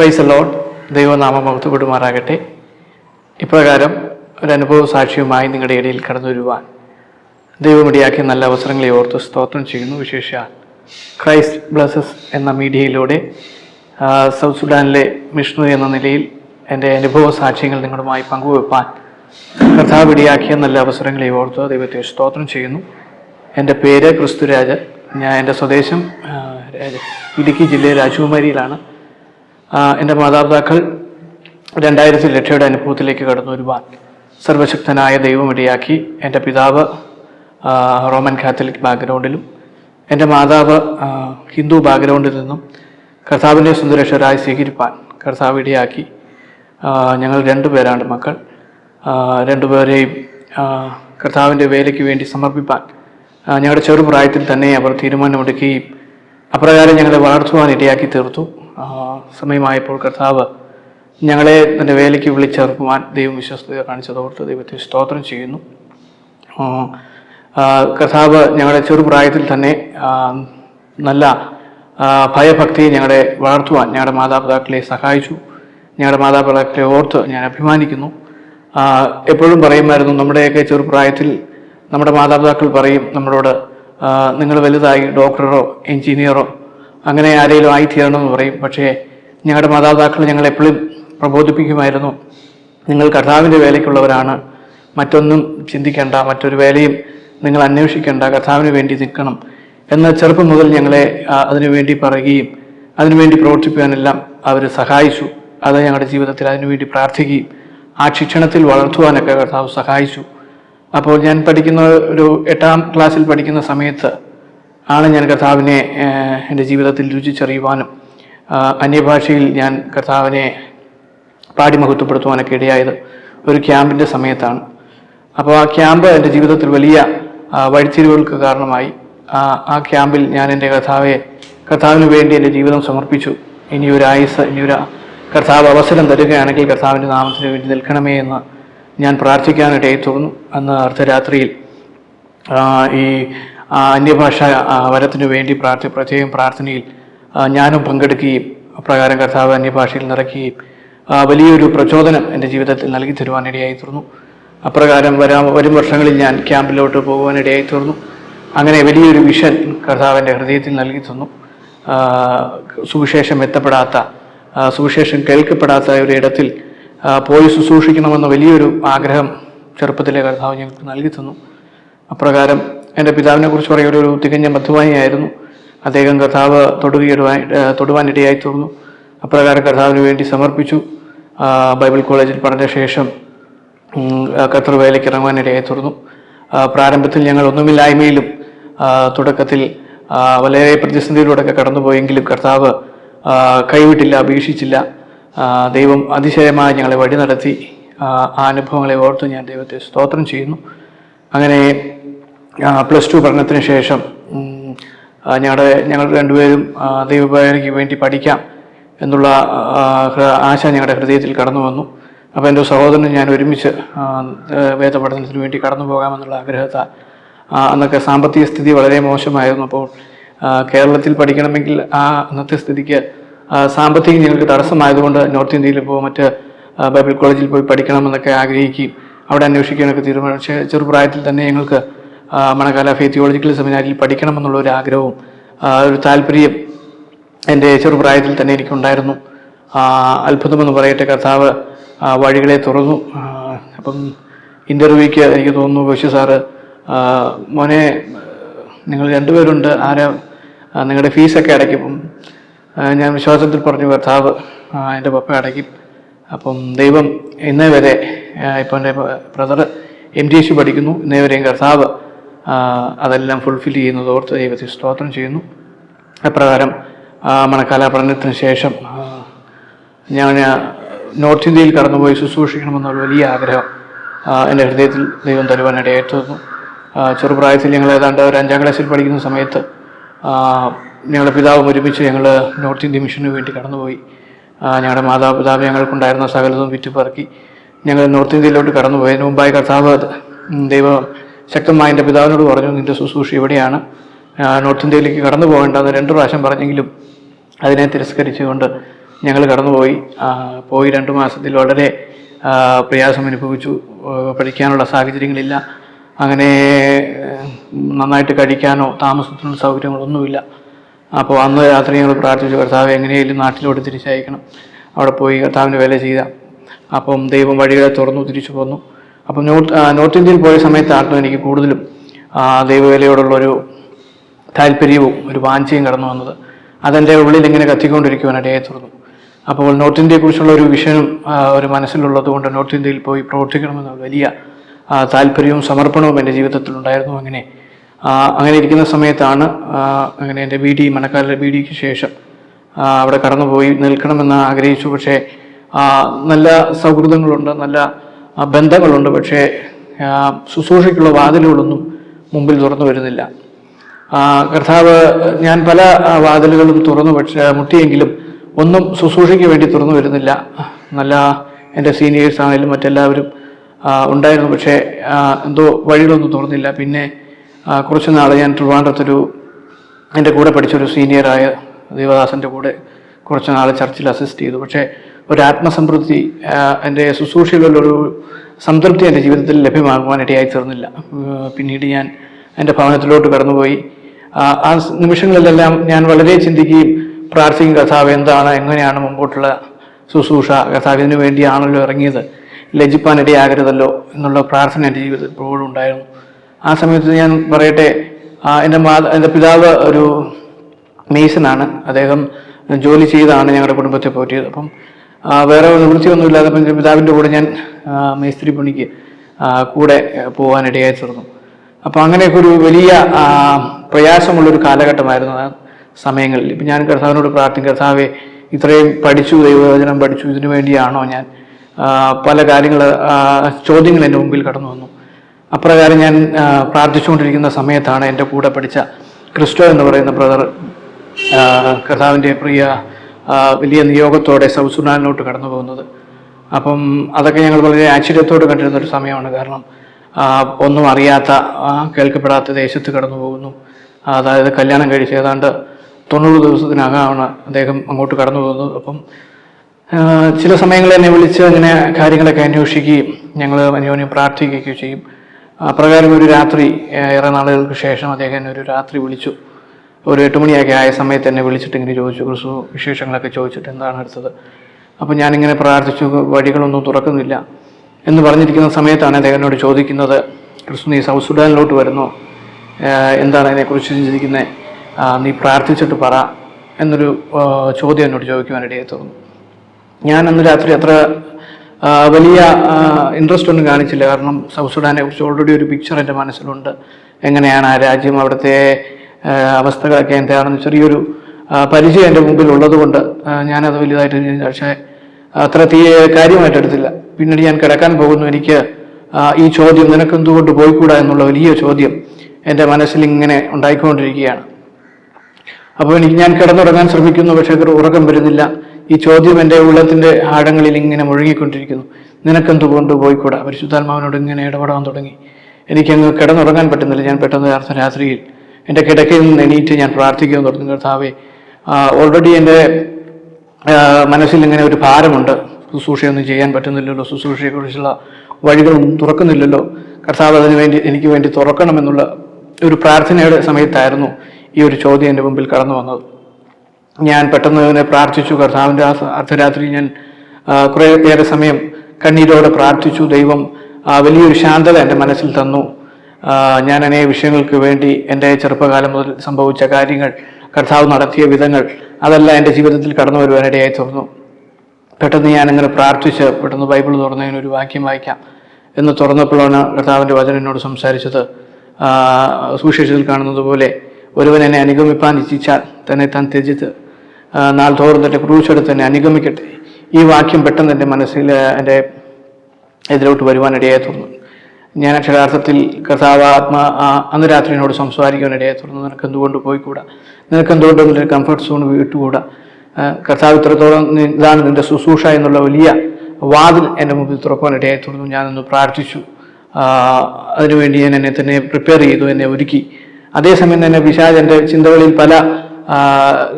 Price load ദൈവനാമം മഹത്വപ്പെടുമാറാകട്ടെ ഇപ്രകാരം ഒരു അനുഭവ സാക്ഷിയുമായി നിങ്ങളുടെ ഇടയിൽ കടന്നു വരുവാൻ ദൈവമിടിയാക്കിയ നല്ല അവസരങ്ങളെ ഓർത്ത് സ്തോത്രം ചെയ്യുന്നു. വിശേഷ ക്രൈസ്റ്റ് ബ്ലസസ് എന്ന മീഡിയയിലൂടെ സൗത്ത് സുഡാനിലെ മിഷണറി എന്ന നിലയിൽ എന്റെ അനുഭവ സാക്ഷ്യങ്ങൾ നിങ്ങളുമായി പങ്കുവെപ്പാൻ കഥാപിടിയാക്കിയ നല്ല അവസരങ്ങളെ ഓർത്ത് ദൈവത്തെ സ്തോത്രം ചെയ്യുന്നു. എന്റെ പേര് ക്രിസ്തുരാജ് ഞാൻ എന്റെ സ്വദേശം ഇടുക്കി ജില്ലയിൽ രാജകുമാരിയിലാണ്. എന്റെ മാതാപിതാക്കൾ രണ്ടായിരത്തി ലക്ഷയുടെ അനുഭവത്തിലേക്ക് കടന്നു വരുവാൻ സർവശക്തനായ ദൈവം ഇടയാക്കി എന്റെ പിതാവ് റോമൻ കാത്തലിക് ബാക്ക്ഗ്രൗണ്ടിലും എന്റെ മാതാവ് ഹിന്ദു ബാക്ക്ഗ്രൗണ്ടിൽ നിന്നും കർത്താവിന്റെ സുന്ദരക്ഷരായി സ്വീകരിപ്പാൻ കർത്താവ് ഇടയാക്കി. ഞങ്ങൾ രണ്ടുപേരാണ് മക്കൾ. രണ്ടുപേരെയും കർത്താവിന്റെ വേലയ്ക്ക് വേണ്ടി സമർപ്പിപ്പാൻ ഞങ്ങളുടെ ചെറുപ്രായത്തിൽ തന്നെ അവർ തീരുമാനമെടുക്കുകയും അപ്രകാരം ഞങ്ങളെ വളർത്തുവാൻ ഇടയാക്കി തീർത്തു. സമയമായപ്പോൾ കർത്താവ് ഞങ്ങളെ തന്റെ വേലയ്ക്ക് വിളിച്ചേർക്കുവാൻ ദൈവം വിശ്വസ്തത കാണിച്ചതോർത്ത് ദൈവത്തെ സ്തോത്രം ചെയ്യുന്നു. കർത്താവ് ഞങ്ങളുടെ ചെറുപ്രായത്തിൽ തന്നെ നല്ല ഭയഭക്തിയെ ഭയഭക്തി ഞങ്ങളെ വളർത്തുവാൻ ഞങ്ങളുടെ മാതാപിതാക്കളെ സഹായിച്ചു. ഞങ്ങളുടെ മാതാപിതാക്കളെ ഓർത്ത് ഞാൻ അഭിമാനിക്കുന്നു. എപ്പോഴും പറയുമായിരുന്നു നമ്മുടെയൊക്കെ ചെറുപ്രായത്തിൽ നമ്മുടെ മാതാപിതാക്കൾ പറയും നമ്മളോട് നിങ്ങൾ വലുതായി ഡോക്ടറോ എഞ്ചിനീയറോ അങ്ങനെ ആരെങ്കിലും ആയിത്തീരണമെന്ന് പറയും. പക്ഷേ ഞങ്ങളുടെ മാതാപിതാക്കൾ ഞങ്ങൾ എപ്പോഴും പ്രബോധിപ്പിക്കുമായിരുന്നു. നിങ്ങൾ കർത്താവിന്റെ വേലയ്ക്കുള്ളവരാണ്. മറ്റൊന്നും ചിന്തിക്കേണ്ട മറ്റൊരു വേലയും നിങ്ങൾ അന്വേഷിക്കേണ്ട. കർത്താവിന് വേണ്ടി നിൽക്കണം. എന്ന ചെറുപ്പം മുതൽ ഞങ്ങളെ അതിനുവേണ്ടി പറയുകയും അതിനുവേണ്ടി പ്രവർത്തിപ്പിക്കാനെല്ലാം അവർ സഹായിച്ചു. അത് ഞങ്ങളുടെ ജീവിതത്തിൽ അതിനുവേണ്ടി പ്രാർത്ഥിക്കുകയും ആ ശിക്ഷണത്തിൽ വളർത്തുവാനൊക്കെ കർത്താവ് സഹായിച്ചു. അപ്പോൾ ഞാൻ പഠിക്കുന്ന ഒരു എട്ടാം ക്ലാസ്സിൽ പഠിക്കുന്ന സമയത്ത് ആണ് ഞാൻ കർത്താവിനെ എന്റെ ജീവിതത്തിൽ രുചിച്ചറിയുവാനും അന്യഭാഷയിൽ ഞാൻ കർത്താവിനെ പാടി മഹത്വപ്പെടുത്തുവാനൊക്കെ ഇടയായത് ഒരു ക്യാമ്പിന്റെ സമയത്താണ്. അപ്പോൾ ആ ക്യാമ്പ് എന്റെ ജീവിതത്തിൽ വലിയ വഴിത്തിരിവുകൾക്ക് കാരണമായി. ആ ക്യാമ്പിൽ ഞാൻ എന്റെ കർത്താവെ കർത്താവിന് വേണ്ടി എന്റെ ജീവിതം സമർപ്പിച്ചു. ഇനി ഒരു ആയുസ് ഇനി ഒരു കർത്താവ് അവസരം തരികയാണെങ്കിൽ കർത്താവിന്റെ നാമത്തിന് വേണ്ടി നിൽക്കണമേ എന്ന് ഞാൻ പ്രാർത്ഥിക്കാനിടയിൽ തുറന്നു അന്ന് അർദ്ധരാത്രിയിൽ ഈ അന്യഭാഷ വരത്തിനു വേണ്ടി പ്രാർത്ഥി പ്രത്യേകം പ്രാർത്ഥനയിൽ ഞാനും പങ്കെടുക്കുകയും അപ്രകാരം കർത്താവ് അന്യഭാഷയിൽ നിറയ്ക്കുകയും വലിയൊരു പ്രചോദനം എന്റെ ജീവിതത്തിൽ നൽകി തരുവാനിടയായി തീർന്നു. അപ്രകാരം വരാ വരും വർഷങ്ങളിൽ ഞാൻ ക്യാമ്പിലോട്ട് പോകുവാനിടയായി തീർന്നു. അങ്ങനെ വലിയൊരു വിഷൻ കർത്താവ് എന്റെ ഹൃദയത്തിൽ നൽകി തന്നു. സുവിശേഷം എത്തപ്പെടാത്ത സുവിശേഷം കേൾക്കപ്പെടാത്ത ഒരു ഇടത്തിൽ പോയി ശുശ്രൂഷിക്കണമെന്ന വലിയൊരു ആഗ്രഹം ചെറുപ്പത്തിലെ കർത്താവ് ഞങ്ങൾക്ക് നൽകി തന്നു. അപ്രകാരം എന്റെ പിതാവിനെ കുറിച്ച് പറയുന്ന ഒരു തികഞ്ഞ മധുവാനിയായിരുന്നു. അദ്ദേഹം കർത്താവ് തൊടുകയിടുവാൻ തൊടുവാനിടയായി തീർന്നു അപ്രകാരം കർത്താവിന് വേണ്ടി സമർപ്പിച്ചു. ബൈബിൾ കോളേജിൽ പഠന ശേഷം ഖത്തർ വേലയ്ക്ക് ഇറങ്ങുവാനിടയായി തീർന്നു പ്രാരംഭത്തിൽ ഞങ്ങൾ ഒന്നുമില്ലായ്മയിലും തുടക്കത്തിൽ വളരെ പ്രതിസന്ധിയിലൂടെയൊക്കെ കടന്നുപോയെങ്കിലും കർത്താവ് കൈവിട്ടില്ല അപേക്ഷിച്ചില്ല. ദൈവം അതിശയമായി ഞങ്ങളെ വഴി നടത്തി. ആ അനുഭവങ്ങളെ ഓർത്ത് ഞാൻ ദൈവത്തെ സ്തോത്രം ചെയ്യുന്നു. അങ്ങനെ പ്ലസ് ടു പഠനത്തിന് ശേഷം ഞങ്ങളുടെ ഞങ്ങൾ രണ്ടുപേരും ആ, വേണ്ടി പഠിക്കാം എന്നുള്ള ആശ ഞങ്ങളുടെ ഹൃദയത്തിൽ കടന്നു വന്നു. അപ്പോൾ എന്റെ സഹോദരനും ഞാൻ ഒരുമിച്ച് വേദപഠനത്തിന് വേണ്ടി കടന്നു പോകാമെന്നുള്ള ആഗ്രഹത്താൽ അന്നൊക്കെ സാമ്പത്തിക സ്ഥിതി വളരെ മോശമായിരുന്നു. അപ്പോൾ കേരളത്തിൽ പഠിക്കണമെങ്കിൽ ആ അന്നത്തെ സ്ഥിതിക്ക് സാമ്പത്തികം ഞങ്ങൾക്ക് തടസ്സമായതുകൊണ്ട് നോർത്ത് ഇന്ത്യയിൽ പോകും മറ്റ് ബൈബിൾ കോളേജിൽ പോയി പഠിക്കണമെന്നൊക്കെ ആഗ്രഹിക്കുകയും അവിടെ അന്വേഷിക്കാനൊക്കെ തീരുമാനിച്ച ചെറുപ്രായത്തിൽ തന്നെ ഞങ്ങൾക്ക് മണക്കാല ഫേ തിയോളജിക്കൽ സെമിനാരിൽ പഠിക്കണമെന്നുള്ള ഒരു ആഗ്രഹവും ഒരു താല്പര്യം എന്റെ ചെറുപ്രായത്തിൽ തന്നെ എനിക്കുണ്ടായിരുന്നു. അത്ഭുതമെന്ന് പറയട്ടെ കർത്താവ് വഴികളെ തുറന്നു. അപ്പം ഇന്റർവ്യൂക്ക് എനിക്ക് തോന്നുന്നു കോശി സാറ് മോനെ നിങ്ങൾ രണ്ടുപേരുണ്ട് ആരാ നിങ്ങളുടെ ഫീസൊക്കെ അടയ്ക്കും. ഞാൻ വിശ്വാസത്തിൽ പറഞ്ഞു കർത്താവ് എന്റെ പപ്പ അടയ്ക്കും. അപ്പം ദൈവം ഇന്നേ വരെ ഇപ്പം എന്റെ ബ്രദർ എം ടി എസ് പഠിക്കുന്നു. ഇന്നേ വരെയും കർത്താവ് അതെല്ലാം ഫുൾഫിൽ ചെയ്യുന്നത് ഓർത്ത് ദൈവത്തെ സ്തോത്രം ചെയ്യുന്നു. അപ്രകാരം മണക്കാല പഠനത്തിന് ശേഷം ഞാൻ നോർത്ത് ഇന്ത്യയിൽ കടന്നുപോയി ശുശ്രൂഷിക്കണമെന്നുള്ള വലിയ ആഗ്രഹം എന്റെ ഹൃദയത്തിൽ ദൈവം തരുവാനിടയായി തീർന്നു. ചെറുപ്രായത്തിൽ ഞങ്ങൾ ഏതാണ്ട് ഒരു അഞ്ചാം ക്ലാസ്സിൽ പഠിക്കുന്ന സമയത്ത് ഞങ്ങളുടെ പിതാവും ഒരുമിച്ച് ഞങ്ങൾ നോർത്ത് ഇന്ത്യ മിഷന് വേണ്ടി കടന്നുപോയി. ഞങ്ങളുടെ മാതാപിതാവ് ഞങ്ങൾക്കുണ്ടായിരുന്ന സകലതും വിറ്റുപറക്കി ഞങ്ങൾ നോർത്ത് ഇന്ത്യയിലോട്ട് കടന്നുപോയതിന് മുമ്പായി കർത്താവ് ദൈവം ശക്തമായി എന്റെ പിതാവിനോട് പറഞ്ഞു നിന്റെ ശുശ്രൂഷ ഇവിടെയാണ്. നോർത്ത് ഇന്ത്യയിലേക്ക് കടന്നു പോകേണ്ടത് രണ്ടു പ്രാവശ്യം പറഞ്ഞെങ്കിലും അതിനെ തിരസ്കരിച്ചുകൊണ്ട് ഞങ്ങൾ കടന്നുപോയി. പോയി രണ്ട് മാസത്തിൽ വളരെ പ്രയാസം അനുഭവിച്ചു. പഠിക്കാനുള്ള സാഹചര്യങ്ങളില്ല. അങ്ങനെ നന്നായിട്ട് കഴിക്കാനോ താമസത്തിനുള്ള സൗകര്യങ്ങളൊന്നുമില്ല. അപ്പോൾ അന്ന് രാത്രി ഞങ്ങൾ പ്രാർത്ഥിച്ചു കർത്താവ് എങ്ങനെയെങ്കിലും നാട്ടിലോട്ട് തിരിച്ചയക്കണം. അവിടെ പോയി കർത്താവിന്റെ വേല ചെയ്ത അപ്പം ദൈവം വഴികളെ തുറന്നു തിരിച്ചു പോന്നു. അപ്പം നോർത്ത് നോർത്ത് ഇന്ത്യയിൽ പോയ സമയത്തായിരുന്നു എനിക്ക് കൂടുതലും ദൈവവേലയോടുള്ളൊരു താല്പര്യവും ഒരു വാഞ്ചയും കടന്നു വന്നത്. അതെന്റെ ഉള്ളിൽ ഇങ്ങനെ കത്തിക്കൊണ്ടിരിക്കുവാൻ ഇടയായി തുറന്നു അപ്പോൾ നോർത്ത് ഇന്ത്യയെക്കുറിച്ചുള്ള ഒരു വിഷനും ഒരു മനസ്സിലുള്ളത് കൊണ്ട് നോർത്ത് ഇന്ത്യയിൽ പോയി പ്രവർത്തിക്കണമെന്ന വലിയ താല്പര്യവും സമർപ്പണവും എന്റെ ജീവിതത്തിൽ ഉണ്ടായിരുന്നു. അങ്ങനെ അങ്ങനെ ഇരിക്കുന്ന സമയത്താണ് അങ്ങനെ എന്റെ ബി ഡി മണക്കാലിലെ ബി ഡിക്ക് ശേഷം അവിടെ കടന്നുപോയി നിൽക്കണമെന്ന് ആഗ്രഹിച്ചു. പക്ഷേ നല്ല സൗഹൃദങ്ങളുണ്ട് നല്ല ബന്ധങ്ങളുണ്ട് പക്ഷേ ശുശ്രൂഷയ്ക്കുള്ള വാതിലുകളൊന്നും മുമ്പിൽ തുറന്നു വരുന്നില്ല. കർത്താവ് ഞാൻ പല വാതിലുകളും തുറന്നു പക്ഷേ മുട്ടിയെങ്കിലും ഒന്നും ശുശ്രൂഷയ്ക്ക് വേണ്ടി തുറന്നു വരുന്നില്ല. നല്ല എന്റെ സീനിയേഴ്സ് ആണെങ്കിലും മറ്റെല്ലാവരും ഉണ്ടായിരുന്നു പക്ഷേ എന്തോ വഴികളൊന്നും തുറന്നില്ല. പിന്നെ കുറച്ച് നാൾ ഞാൻ ട്രിവാൻഡ്രത്തൊരു എന്റെ കൂടെ പഠിച്ചൊരു സീനിയറായ ദേവദാസന്റെ കൂടെ കുറച്ച് നാൾ ചർച്ചിൽ അസിസ്റ്റ് ചെയ്തു. പക്ഷേ ഒരു ആത്മസംതൃപ്തി എന്റെ ശുശ്രൂഷയിലുള്ളൊരു സംതൃപ്തി എന്റെ ജീവിതത്തിൽ ലഭ്യമാകുവാൻ ഇടയായി തീർന്നില്ല പിന്നീട് ഞാൻ എന്റെ ഭവനത്തിലോട്ട് കടന്നുപോയി. ആ, നിമിഷങ്ങളിലെല്ലാം ഞാൻ വളരെ ചിന്തിക്കുകയും പ്രാർത്ഥിക്കും കഥാവ് എന്താണ്? എങ്ങനെയാണ് മുമ്പോട്ടുള്ള ശുശ്രൂഷ? കഥാവിന് വേണ്ടിയാണല്ലോ ഇറങ്ങിയത്. ലജിപ്പാൻ ഇടയാകരുതല്ലോ എന്നുള്ള പ്രാർത്ഥന എന്റെ ജീവിതത്തിൽ ഇപ്പോഴും ഉണ്ടായിരുന്നു. ആ സമയത്ത് ഞാൻ പറയട്ടെ എന്റെ മാതാ എന്റെ പിതാവ് ഒരു മേസനാണ് അദ്ദേഹം ജോലി ചെയ്താണ് ഞങ്ങളുടെ കുടുംബത്തെ പോറ്റിയത്. അപ്പം വേറെ നിവൃത്തിയൊന്നുമില്ലാതെ പിതാവിന്റെ കൂടെ ഞാൻ മേസ്ത്രി പണിക്ക് കൂടെ പോകാനിടയായി തീർന്നു. അപ്പോൾ അങ്ങനെയൊക്കെ ഒരു വലിയ പ്രയാസമുള്ളൊരു കാലഘട്ടമായിരുന്നു ആ സമയങ്ങളിൽ. ഇപ്പം ഞാൻ കർത്താവിനോട് പ്രാർത്ഥിക്കും കർത്താവെ ഇത്രയും പഠിച്ചു ദൈവവചനം പഠിച്ചു ഇതിനു വേണ്ടിയാണോ ഞാൻ? പല കാര്യങ്ങൾ ചോദ്യങ്ങൾ എന്റെ മുമ്പിൽ കടന്നു വന്നു. അപ്രകാരം ഞാൻ പ്രാർത്ഥിച്ചുകൊണ്ടിരിക്കുന്ന സമയത്താണ് എന്റെ കൂടെ പഠിച്ച ക്രിസ്റ്റോ എന്ന് പറയുന്ന ബ്രദർ കർത്താവിന്റെ പ്രിയ വലിയ നിയോഗത്തോടെ സൗത്ത് സുഡാനിലോട്ട് കടന്നു പോകുന്നത്. അപ്പം അതൊക്കെ ഞങ്ങൾ വളരെ ആശ്ചര്യത്തോട് കണ്ടിരുന്ന ഒരു സമയമാണ്. കാരണം ഒന്നും അറിയാത്ത കേൾക്കപ്പെടാത്ത ദേശത്ത് കടന്നു പോകുന്നു. അതായത് കല്യാണം കഴിച്ച് ഏതാണ്ട് തൊണ്ണൂറ് ദിവസത്തിനകമാണ് അദ്ദേഹം അങ്ങോട്ട് കടന്നു പോകുന്നത്. അപ്പം ചില സമയങ്ങളിൽ എന്നെ വിളിച്ച് അങ്ങനെ കാര്യങ്ങളൊക്കെ അന്വേഷിക്കുകയും ഞങ്ങൾ അന്യോന്യം പ്രാർത്ഥിക്കുകയൊക്കെ ചെയ്യും. അപ്രകാരം ഒരു രാത്രി ഏറെ നാളുകൾക്ക് ശേഷം അദ്ദേഹം ഒരു രാത്രി വിളിച്ചു. ഒരു എട്ട് മണിയൊക്കെ ആയ സമയത്ത് എന്നെ വിളിച്ചിട്ട് ഇങ്ങനെ ചോദിച്ചു ക്രിസ്തു വിശേഷങ്ങളൊക്കെ ചോദിച്ചിട്ട് എന്താണ് അടുത്തത്? അപ്പം ഞാനിങ്ങനെ പ്രാർത്ഥിച്ചു വഴികളൊന്നും തുറക്കുന്നില്ല എന്ന് പറഞ്ഞിരിക്കുന്ന സമയത്താണ് അദ്ദേഹം എന്നോട് ചോദിക്കുന്നത് ക്രിസ്തു നീ സൗത്ത് സുഡാനിലോട്ട് വരുന്നു? എന്താണ് അതിനെക്കുറിച്ച് ചിന്തിക്കുന്നത് നീ പ്രാർത്ഥിച്ചിട്ട് പറ എന്നൊരു ചോദ്യം എന്നോട് ചോദിക്കുവാനിടയെ തോന്നുന്നു. ഞാൻ അന്ന് രാത്രി അത്ര വലിയ ഇൻട്രസ്റ്റ് ഒന്നും കാണിച്ചില്ല. കാരണം സൗത്ത് കുറിച്ച് ഓൾറെഡി ഒരു പിക്ചർ എന്റെ മനസ്സിലുണ്ട്. എങ്ങനെയാണ് ആ രാജ്യം അവിടുത്തെ അവസ്ഥകളൊക്കെ എന്താണെന്ന് ചെറിയൊരു പരിചയം എന്റെ മുമ്പിൽ ഉള്ളതുകൊണ്ട് ഞാനത് വലുതായിട്ട്. പക്ഷേ അത്ര തീ കാര്യമായിട്ട് എടുത്തില്ല. പിന്നീട് ഞാൻ കിടക്കാൻ പോകുന്നു എനിക്ക് ഈ ചോദ്യം നിനക്ക് എന്തുകൊണ്ട് പോയിക്കൂടാ എന്നുള്ള വലിയ ചോദ്യം എന്റെ മനസ്സിൽ ഇങ്ങനെ ഉണ്ടായിക്കൊണ്ടിരിക്കുകയാണ്. അപ്പോൾ എനിക്ക് ഞാൻ കിടന്നുറങ്ങാൻ ശ്രമിക്കുന്നു പക്ഷേ ഉറക്കം വരുന്നില്ല. ഈ ചോദ്യം എന്റെ ഉള്ളത്തിന്റെ ആഴങ്ങളിൽ ഇങ്ങനെ മുഴുകിക്കൊണ്ടിരിക്കുന്നു. നിനക്കെന്തുകൊണ്ട് പോയിക്കൂടാ? പരിശുദ്ധാത്മാവിനോട് ഇങ്ങനെ ഇടപെടാൻ തുടങ്ങി. എനിക്കങ്ങ് കിടന്നുറങ്ങാൻ പറ്റുന്നില്ല. ഞാൻ പെട്ടെന്ന് രാത്രിയിൽ എന്റെ കിടക്കയിൽ നിന്ന് എണീറ്റ് ഞാൻ പ്രാർത്ഥിക്കാൻ തുടങ്ങി കർത്താവെ ഓൾറെഡി എന്റെ മനസ്സിൽ ഇങ്ങനെ ഒരു ഭാരമുണ്ട്. ശുശ്രൂഷയൊന്നും ചെയ്യാൻ പറ്റുന്നില്ലല്ലോ. ശുശ്രൂഷയെക്കുറിച്ചുള്ള വഴികളൊന്നും തുറക്കുന്നില്ലല്ലോ. കർത്താവ് അതിനു വേണ്ടി എനിക്ക് വേണ്ടി തുറക്കണമെന്നുള്ള ഒരു പ്രാർത്ഥനയുടെ സമയത്തായിരുന്നു ഈ ഒരു ചോദ്യം എന്റെ മുമ്പിൽ കടന്നു വന്നത്. ഞാൻ പെട്ടെന്ന് തന്നെ പ്രാർത്ഥിച്ചു കർത്താവിന്റെ ആ അർദ്ധരാത്രി ഞാൻ കുറേ ഏറെ സമയം കണ്ണീരോടെ പ്രാർത്ഥിച്ചു. ദൈവം വലിയൊരു ശാന്തത എന്റെ മനസ്സിൽ തന്നു. ഞാൻ അനേക വിഷയങ്ങൾക്ക് വേണ്ടി എന്റെ ചെറുപ്പകാലം മുതൽ സംഭവിച്ച കാര്യങ്ങൾ കർത്താവ് നടത്തിയ വിധങ്ങൾ അതെല്ലാം എന്റെ ജീവിതത്തിൽ കടന്നു വരുവാനിടയായി തീർന്നു പെട്ടെന്ന് ഞാൻ അങ്ങനെ പ്രാർത്ഥിച്ച് പെട്ടെന്ന് ബൈബിൾ തുറന്നതിന് ഒരു വാക്യം വായിക്കാം എന്ന് തുറന്നപ്പോഴാണ് കർത്താവിന്റെ വചനം എന്നോട് സംസാരിച്ചത്. സുവിശേഷത്തിൽ കാണുന്നത് പോലെ ഒരുവൻ എന്നെ അനുഗമിപ്പാൻ ഇച്ഛിച്ചാൽ തന്നെ താൻ ത്യജിത്ത്. നാൾ തോറും തന്നെ ക്രൂശെടുത്ത് എന്നെ അനുഗമിക്കട്ടെ. ഈ വാക്യം പെട്ടെന്ന് എന്റെ മനസ്സിൽ എന്റെ എതിരോട്ട് വരുവാനിടയായി തീർന്നു ഞാൻ അക്ഷരാർത്ഥത്തിൽ കർത്താവ് ആത്മ അന്ന് രാത്രി എന്നോട് സംസാരിക്കാനിടയായി തുടർന്ന് നിനക്ക് എന്തുകൊണ്ട് പോയിക്കൂടാ? നിനക്ക് എന്തുകൊണ്ട് നിന്റെ കംഫർട്ട് സോൺ വിട്ടുകൂടാ? കർത്താവ് ഇത്രത്തോളം ഇതാണ് നിന്റെ ശുശ്രൂഷ എന്നുള്ള വലിയ വാതിൽ എന്റെ മുമ്പിൽ തുറക്കാനിടയായി ഞാൻ ഞാനൊന്ന് പ്രാർത്ഥിച്ചു. അതിനുവേണ്ടി ഞാൻ എന്നെ തന്നെ പ്രിപ്പയർ ചെയ്തു എന്നെ ഒരുക്കി. അതേസമയം തന്നെ വിശാജ് എന്റെ ചിന്തകളിൽ പല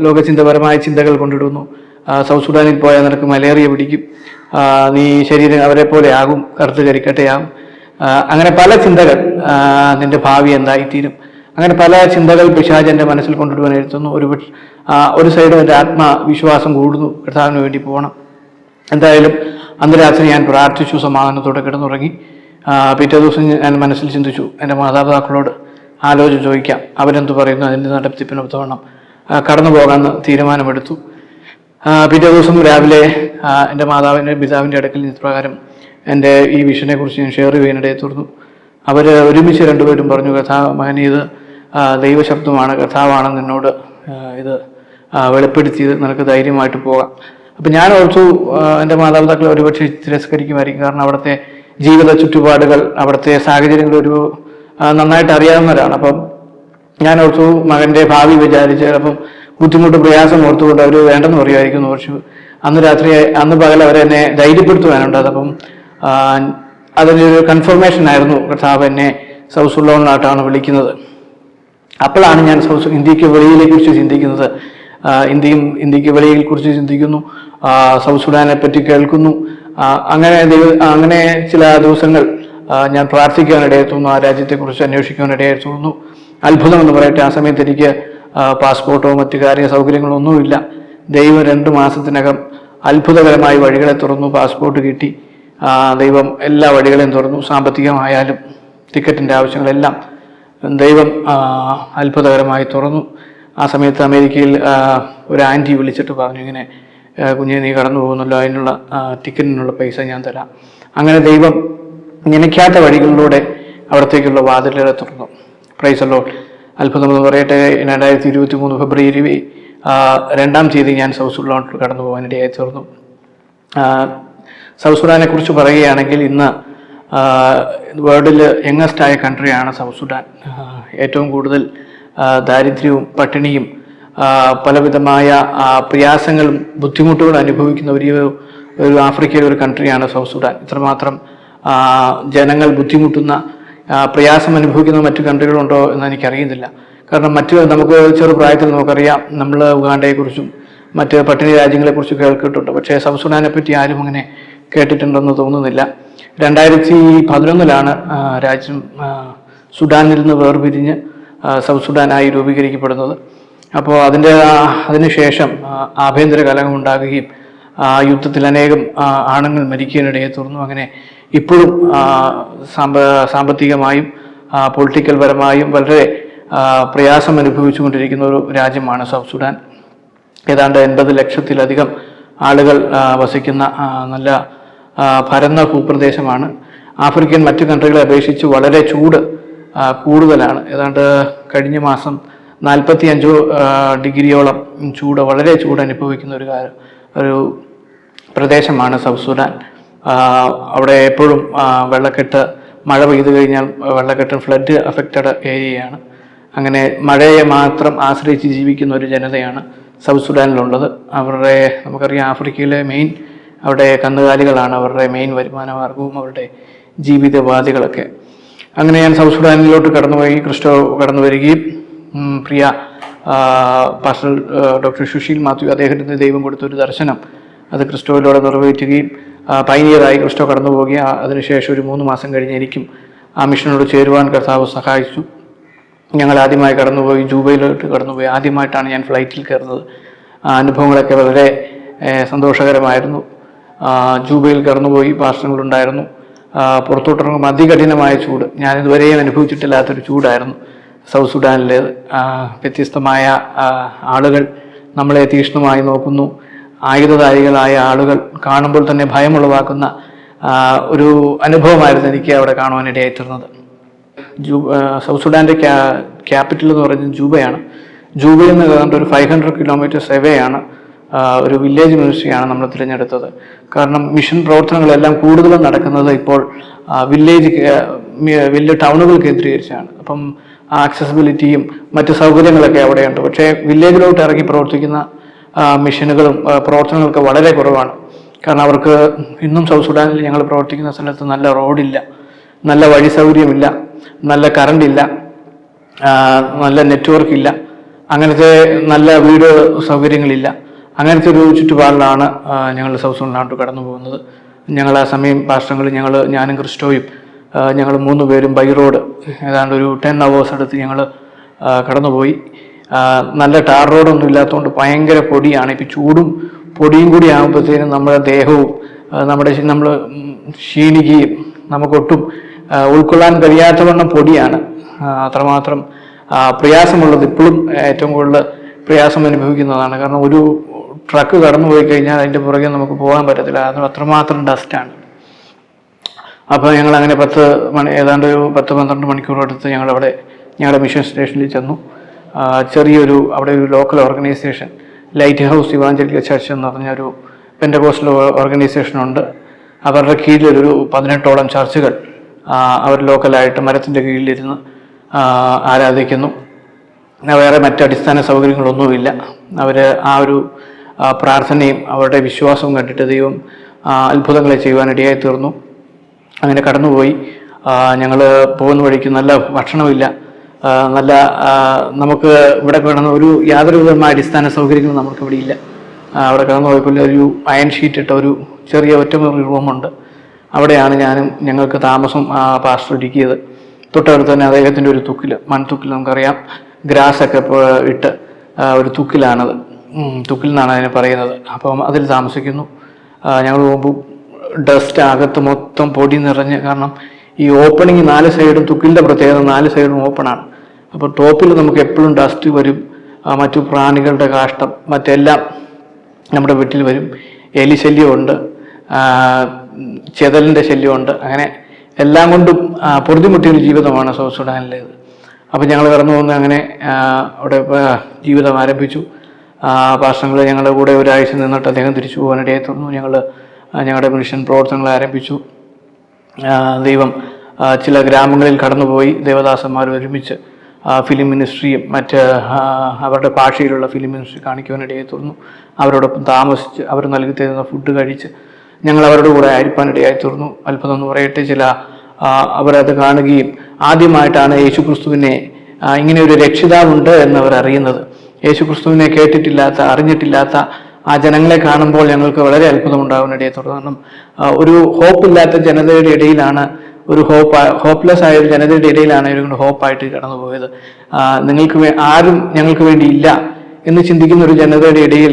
ലോകചിന്തപരമായ ചിന്തകൾ കൊണ്ടിടുന്നു. സൗത്ത് സുഡാനിൽ പോയാൽ നിനക്ക് മലേറിയ പിടിക്കും. നീ ശരീരം അവരെ പോലെ ആകും കറുത്ത് കരിക്കട്ടയാകും അങ്ങനെ പല ചിന്തകൾ നിന്റെ ഭാവി എന്തായിത്തീരും. അങ്ങനെ പല ചിന്തകൾ പിശാജ് എന്റെ മനസ്സിൽ കൊണ്ടുവരുവാൻ എഴുത്തുന്നു ഒരു ഒരു സൈഡ് എന്റെ ആത്മവിശ്വാസം കൂടുന്നു. കർത്താവിന് വേണ്ടി പോകണം. എന്തായാലും അന്ന് രാത്രി ഞാൻ പ്രാർത്ഥിച്ചു സമാധാനത്തോടെ കിടന്നുറങ്ങി. പിറ്റേ ദിവസം ഞാൻ മനസ്സിൽ ചിന്തിച്ചു എന്റെ മാതാപിതാക്കളോട് ആലോചന ചോദിക്കാം അവരെന്ത് പറയുന്നു? അതിന്റെ നടത്തിപ്പിനൊത്തവണ്ണം കടന്നു പോകാമെന്ന് തീരുമാനമെടുത്തു. പിറ്റേ ദിവസം രാവിലെ എന്റെ മാതാവിന്റെ പിതാവിന്റെ അടുക്കൽ ഇപ്രകാരം എന്റെ ഈ വിഷനെ കുറിച്ച് ഞാൻ ഷെയർ ചെയ്യാനിടയെ തുടർന്നു അവർ ഒരുമിച്ച് രണ്ടുപേരും പറഞ്ഞു കഥാ മകനെ ഇത് ദൈവശബ്ദമാണ് കഥാവാണ് നിന്നോട് ഇത് വെളിപ്പെടുത്തിയത്. നിനക്ക് ധൈര്യമായിട്ട് പോകാം. അപ്പം ഞാൻ ഓർത്തു എന്റെ മാതാപിതാക്കൾ ഒരുപക്ഷെ തിരസ്കരിക്കുമായിരിക്കും. കാരണം അവിടുത്തെ ജീവിത ചുറ്റുപാടുകൾ അവിടുത്തെ സാഹചര്യങ്ങൾ ഒരു നന്നായിട്ട് അറിയാവുന്നവരാണ്. അപ്പം ഞാൻ ഓർത്തു മകന്റെ ഭാവി വിചാരിച്ച് ചിലപ്പം ബുദ്ധിമുട്ട് പ്രയാസം ഓർത്തുകൊണ്ട് അവർ വേണ്ടെന്ന് പറയുമായിരിക്കും പക്ഷെ അന്ന് രാത്രി അന്ന് പകൽ അവരെന്നെ ധൈര്യപ്പെടുത്തുവാനുണ്ട്. അപ്പം ആ, ഒരു കൺഫർമേഷൻ ആയിരുന്നു. കർത്താവ് എന്നെ സൗത്ത് സുള്ളോണിലായിട്ടാണ് വിളിക്കുന്നത്. അപ്പോഴാണ് ഞാൻ സൗസ് ഇന്ത്യയ്ക്ക് വെളിയിലെ കുറിച്ച് ചിന്തിക്കുന്നത് ഇന്ത്യയും ഇന്ത്യയ്ക്ക് വെളിയെ കുറിച്ച് ചിന്തിക്കുന്നു സൗത്ത് സുഡാനെ പറ്റി കേൾക്കുന്നു. അങ്ങനെ അങ്ങനെ ചില ദിവസങ്ങൾ ഞാൻ പ്രാർത്ഥിക്കാനിടയെ തോന്നുന്നു ആ രാജ്യത്തെക്കുറിച്ച് അന്വേഷിക്കാനിടയെ തോന്നുന്നു അത്ഭുതം എന്ന് പറയട്ടെ ആ സമയത്ത് എനിക്ക് പാസ്പോർട്ടോ മറ്റു കാര്യ സൗകര്യങ്ങളോ ഒന്നുമില്ല ദൈവം രണ്ട് മാസത്തിനകം അത്ഭുതകരമായി വഴികളെ തുറന്നു പാസ്പോർട്ട് കിട്ടി. ദൈവം എല്ലാ വഴികളെയും തുറന്നു. സാമ്പത്തികമായാലും ടിക്കറ്റിന്റെ ആവശ്യങ്ങളെല്ലാം ദൈവം അത്ഭുതകരമായി തുറന്നു. ആ സമയത്ത് അമേരിക്കയിൽ ഒരു ആന്റി വിളിച്ചിട്ട് പറഞ്ഞു ഇങ്ങനെ ആ, കുഞ്ഞെ നീ കടന്നു പോകുന്നല്ലോ. അതിനുള്ള ടിക്കറ്റിനുള്ള പൈസ ഞാൻ തരാം. അങ്ങനെ ദൈവം നനയ്ക്കാത്ത വഴികളിലൂടെ അവിടത്തേക്കുള്ള വാതിലുകളെ തുറന്നു. പ്രൈസ് അത്ഭുതം എന്ന് പറയട്ടെ രണ്ടായിരത്തി ഇരുപത്തി മൂന്ന് ഫെബ്രുവരി രണ്ടാം തീയതി ഞാൻ സൗത്ത് കടന്നു പോകാനിടയായി തീർന്നു. ആ, സൗത്ത് സുഡാനെ കുറിച്ച് പറയുകയാണെങ്കിൽ ഇന്ന് വേൾഡിൽ യങ്ങസ്റ്റ് ആയ കൺട്രിയാണ് സൗത്ത് സുഡാൻ ഏറ്റവും കൂടുതൽ ദാരിദ്ര്യവും പട്ടിണിയും പലവിധമായ പ്രയാസങ്ങളും ബുദ്ധിമുട്ടുകളും അനുഭവിക്കുന്ന ഒരു ഒരു ആഫ്രിക്കയിലെ ഒരു കൺട്രിയാണ് സൗത്ത് സുഡാൻ ഇത്രമാത്രം ജനങ്ങൾ ബുദ്ധിമുട്ടുന്ന പ്രയാസം അനുഭവിക്കുന്ന മറ്റു കൺട്രികളുണ്ടോ എന്ന് എനിക്കറിയുന്നില്ല. കാരണം മറ്റ് നമുക്ക് ചെറുപ്രായത്തിൽ നമുക്കറിയാം നമ്മൾ ഉഗാണ്ടയെക്കുറിച്ചും മറ്റ് പട്ടിണി രാജ്യങ്ങളെക്കുറിച്ചും കേൾക്കിയിട്ടുണ്ട് പക്ഷേ സൗത്ത് സുഡാനെ പറ്റി ആരും അങ്ങനെ കേട്ടിട്ടുണ്ടെന്ന് തോന്നുന്നില്ല. രണ്ടായിരത്തി പതിനൊന്നിലാണ് രാജ്യം സുഡാനിൽ നിന്ന് വേർപിരിഞ്ഞ് സൗത്ത് സുഡാനായി രൂപീകരിക്കപ്പെടുന്നത്. അപ്പോൾ അതിന്റെ അതിനുശേഷം ശേഷം ആഭ്യന്തര കലഹം ഉണ്ടാകുകയും ആ യുദ്ധത്തിൽ അനേകം ആണുങ്ങൾ മരിക്കാനിടയെ തുറന്നു അങ്ങനെ ഇപ്പോഴും സാമ്പ സാമ്പത്തികമായും പൊളിറ്റിക്കൽ പരമായും വളരെ പ്രയാസം അനുഭവിച്ചുകൊണ്ടിരിക്കുന്ന ഒരു രാജ്യമാണ് സൗത്ത് സുഡാൻ. ഏതാണ്ട് എൺപത് ലക്ഷത്തിലധികം ആളുകൾ വസിക്കുന്ന നല്ല പരന്ന ഭൂപ്രദേശമാണ്. ആഫ്രിക്കൻ മറ്റു കൺട്രികളെ അപേക്ഷിച്ച് വളരെ ചൂട് കൂടുതലാണ്. ഏതാണ്ട് കഴിഞ്ഞ മാസം നാൽപ്പത്തി അഞ്ചോ ഡിഗ്രിയോളം ചൂട് വളരെ ചൂട് അനുഭവിക്കുന്ന ഒരു കാര്യം ഒരു പ്രദേശമാണ് സൗത്ത് സുഡാൻ. അവിടെ എപ്പോഴും വെള്ളക്കെട്ട് മഴ പെയ്തു കഴിഞ്ഞാൽ വെള്ളക്കെട്ട് ഫ്ലഡ് അഫക്റ്റഡ് ഏരിയയാണ്. അങ്ങനെ മഴയെ മാത്രം ആശ്രയിച്ച് ജീവിക്കുന്ന ഒരു ജനതയാണ് സൗത്ത് സുഡാനിലുള്ളത്. അവരുടെ നമുക്കറിയാം ആഫ്രിക്കയിലെ മെയിൻ അവിടെ കന്നുകാലികളാണ് അവരുടെ മെയിൻ വരുമാനമാർഗവും അവരുടെ ജീവിതോപാധികളൊക്കെ അങ്ങനെ ഞാൻ സൗത്ത് സുഡാനിലോട്ട് കടന്നുപോയി ക്രിസ്റ്റോ കടന്നു വരികയും പ്രിയ പാസ്റ്റർ ഡോക്ടർ സുശീൽ മാത്യു അദ്ദേഹത്തിന് ദൈവം കൊടുത്തൊരു ദർശനം അത് ക്രിസ്റ്റോയിലൂടെ നിറവേറ്റുകയും പൈനീയറായി ക്രിസ്റ്റോ കടന്നു പോവുകയും അതിനുശേഷം ഒരു മൂന്ന് മാസം കഴിഞ്ഞ് എനിക്കും ആ മിഷനോട് ചേരുവാൻ കർത്താവ് സഹായിച്ചു. ഞങ്ങൾ ആദ്യമായി കടന്നുപോയി ജൂബയിലോട്ട് കടന്നുപോയി. ആദ്യമായിട്ടാണ് ഞാൻ ഫ്ലൈറ്റിൽ കയറുന്നത്. ആ അനുഭവങ്ങളൊക്കെ വളരെ സന്തോഷകരമായിരുന്നു. ജൂബയിൽ കടന്നുപോയി ഭാഷണങ്ങളുണ്ടായിരുന്നു പുറത്തോട്ടിറങ്ങുമ്പോൾ അതികഠിനമായ ചൂട്. ഞാൻ ഇതുവരെയും അനുഭവിച്ചിട്ടില്ലാത്തൊരു ചൂടായിരുന്നു. സൗത്ത് സുഡാനിലെ വ്യത്യസ്തമായ ആളുകൾ നമ്മളെ തീക്ഷ്ണമായി നോക്കുന്നു. ആയുധധാരികളായ ആളുകൾ കാണുമ്പോൾ തന്നെ ഭയമുളവാക്കുന്ന ഒരു അനുഭവമായിരുന്നു എനിക്ക് അവിടെ കാണുവാനിടയായിത്തീർന്നത് ജൂ സൗത്ത് സുഡാന്റെ ക്യാ ക്യാപിറ്റൽ എന്ന് പറയുന്നത് ജൂബയാണ്. ജൂബയിൽ നിന്ന് ഏതാണ്ട് ഒരു ഫൈവ് ഹൺഡ്രഡ് കിലോമീറ്റേഴ്സ് എവേയാണ് ഒരു വില്ലേജ് മിനിസ്ട്രിയാണ് നമ്മൾ തിരഞ്ഞെടുത്തത്. കാരണം മിഷൻ പ്രവർത്തനങ്ങളെല്ലാം കൂടുതലും നടക്കുന്നത് ഇപ്പോൾ വില്ലേജ് വലിയ ടൗണുകൾ കേന്ദ്രീകരിച്ചാണ്. അപ്പം ആക്സസിബിലിറ്റിയും മറ്റ് സൗകര്യങ്ങളൊക്കെ അവിടെയുണ്ട്. പക്ഷേ വില്ലേജിലോട്ട് ഇറങ്ങി പ്രവർത്തിക്കുന്ന മിഷനുകളും പ്രവർത്തനങ്ങളൊക്കെ വളരെ കുറവാണ്. കാരണം അവർക്ക് ഇന്നും സൗത്ത് സുഡാനിൽ ഞങ്ങൾ പ്രവർത്തിക്കുന്ന സ്ഥലത്ത് നല്ല റോഡില്ല നല്ല വഴി സൗകര്യമില്ല നല്ല കറണ്ട് ഇല്ല നല്ല നെറ്റ്വർക്ക് ഇല്ല അങ്ങനത്തെ നല്ല വീട് സൗകര്യങ്ങളില്ല. അങ്ങനത്തെ ഒരു ചുറ്റുപാടിലാണ് ഞങ്ങൾ സൗത്ത് സോണിലോട്ട് കടന്നു പോകുന്നത്. ഞങ്ങൾ ആ സമയം പാർശ്വങ്ങൾ ഞങ്ങൾ ഞാനും ക്രിസ്റ്റോയും ഞങ്ങൾ മൂന്ന് പേരും ബൈ റോഡ് ഏതാണ്ട് ഒരു ടെൻ അവേഴ്സ് എടുത്ത് ഞങ്ങൾ കടന്നുപോയി. നല്ല ടാർ റോഡൊന്നും ഇല്ലാത്തതുകൊണ്ട് ഭയങ്കര പൊടിയാണ്. ഇപ്പം ചൂടും പൊടിയും കൂടി ആകുമ്പോഴത്തേനും നമ്മുടെ ദേഹവും നമ്മുടെ നമ്മൾ ക്ഷീണിക്കുകയും നമുക്കൊട്ടും ഉൾക്കൊള്ളാൻ കഴിയാത്തവണ്ണം പൊടിയാണ്. അത്രമാത്രം പ്രയാസമുള്ളത് ഇപ്പോഴും ഏറ്റവും കൂടുതൽ പ്രയാസം അനുഭവിക്കുന്നതാണ്. കാരണം ഒരു ട്രക്ക് കടന്നു പോയി കഴിഞ്ഞാൽ അതിന്റെ പുറകെ നമുക്ക് പോകാൻ പറ്റത്തില്ല. അത് അത്രമാത്രം ഡസ്റ്റാണ് അപ്പോൾ ഞങ്ങൾ അങ്ങനെ പത്ത് മണി ഏതാണ്ട് ഒരു പത്ത് പന്ത്രണ്ട് മണിക്കൂർ അടുത്ത് ഞങ്ങൾ അവിടെ ഞങ്ങളുടെ മിഷൻ സ്റ്റേഷനിൽ ചെന്നു. ചെറിയൊരു അവിടെ ഒരു local organisation light house evangelical church എന്ന് പറഞ്ഞ ഒരു പെൻഡകോസ്റ്റൽ ഓർഗനൈസേഷൻ ഉണ്ട്. അവരുടെ കീഴിലൊരു പതിനെട്ടോളം ചർച്ചുകൾ അവർ ലോക്കലായിട്ട് മരത്തിന്റെ കീഴിലിരുന്ന് ആരാധിക്കുന്നു. വേറെ മറ്റ് അടിസ്ഥാന സൗകര്യങ്ങളൊന്നുമില്ല. അവർ ആ ഒരു പ്രാർത്ഥനയും അവരുടെ വിശ്വാസവും കണ്ടിട്ട് ദൈവം അത്ഭുതങ്ങളെ ചെയ്യുവാനിടയായി തീർന്നു. അങ്ങനെ കടന്നുപോയി. ഞങ്ങൾ പോകുന്ന വഴിക്ക് നല്ല ഭക്ഷണമില്ല. നല്ല നമുക്ക് ഇവിടെ കിടന്ന ഒരു യാതൊരു വിധമായ അടിസ്ഥാന സൗകര്യങ്ങളും നമുക്ക് ഇവിടെ ഇല്ല. അവിടെ കിടന്നു പോയപ്പോൾ ഒരു അയൺ ഷീറ്റ് ഇട്ട ഒരു ചെറിയ ഒറ്റമുറി റൂമുണ്ട്. അവിടെയാണ് ഞാനും ഞങ്ങൾക്ക് താമസം പാസ്റ്റർ ഒരുക്കിയത് തൊട്ടടുത്ത് തന്നെ അദ്ദേഹത്തിന്റെ ഒരു തുക്കിൽ മൺതുക്കിൽ നമുക്കറിയാം. ഗ്രാസൊക്കെ ഇട്ട് ഒരു തുക്കിലാണത്. തുക്കിൽ നിന്നാണ് അതിനെ പറയുന്നത്. അപ്പം അതിൽ താമസിക്കുന്നു. ഞങ്ങൾ പോകുമ്പോൾ ഡസ്റ്റ് അകത്ത് മൊത്തം പൊടി നിറഞ്ഞ് കാരണം ഈ ഓപ്പണിങ് നാല് സൈഡും തുക്കിലിന്റെ പ്രത്യേകത നാല് സൈഡും ഓപ്പണാണ് അപ്പോൾ ടോപ്പിൽ നമുക്ക് എപ്പോഴും ഡസ്റ്റ് വരും. മറ്റു പ്രാണികളുടെ കാഷ്ടം മറ്റെല്ലാം നമ്മുടെ വീട്ടിൽ വരും. എലി ശല്യമുണ്ട്. ചെതലിന്റെ ശല്യമുണ്ട്. അങ്ങനെ എല്ലാം കൊണ്ടും പൊറുതിമുട്ടിയൊരു ജീവിതമാണ് സൗത്ത് സുഡാനിലേത്. അപ്പോൾ ഞങ്ങൾ കടന്നു പോകുന്ന അങ്ങനെ അവിടെ ജീവിതം ആരംഭിച്ചു. പാർശ്വങ്ങൾ ഞങ്ങളുടെ കൂടെ ഒരാഴ്ച നിന്നിട്ട് അദ്ദേഹം തിരിച്ചു പോകാനിടയായി തന്നു ഞങ്ങൾ ഞങ്ങളുടെ മിഷൻ പ്രവർത്തനങ്ങൾ ആരംഭിച്ചു. ദൈവം ചില ഗ്രാമങ്ങളിൽ കടന്നുപോയി ദേവദാസന്മാർ ഒരുമിച്ച് ഫിലിം മിനിസ്ട്രിയും മറ്റ് ആ, അവരുടെ ഭാഷയിലുള്ള ഫിലിം മിനിസ്ട്രി കാണിക്കുവാനിടയായി തീർന്നു അവരോടൊപ്പം താമസിച്ച് അവർ നൽകി തരുന്ന ഫുഡ് കഴിച്ച് ഞങ്ങൾ അവരുടെ കൂടെ ആയിരിക്കാനിടയായി തീർന്നു അത്ഭുതം എന്ന് പറയട്ടെ ചില ആ, അവരത് കാണുകയും ആദ്യമായിട്ടാണ് യേശു ക്രിസ്തുവിനെ ആ, ഇങ്ങനെ ഒരു രക്ഷിതാവുണ്ട് എന്നവർ അറിയുന്നത് യേശു ക്രിസ്തുവിനെ കേട്ടിട്ടില്ലാത്ത അറിഞ്ഞിട്ടില്ലാത്ത ആ ജനങ്ങളെ കാണുമ്പോൾ ഞങ്ങൾക്ക് വളരെ അത്ഭുതമുണ്ടാകുന്നിടയെ തുടർന്നും ആ, ഒരു ഹോപ്പില്ലാത്ത ജനതയുടെ ഇടയിലാണ് ഒരു ഹോപ്പ് ഹോപ്പ്ലെസ് ആയ ഒരു ജനതയുടെ ഇടയിലാണ് ഇവർ ഹോപ്പായിട്ട് കടന്നുപോയത്. ആ, നിങ്ങൾക്ക് ആരും ഞങ്ങൾക്ക് വേണ്ടി ഇല്ല എന്ന് ചിന്തിക്കുന്ന ഒരു ജനതയുടെ ഇടയിൽ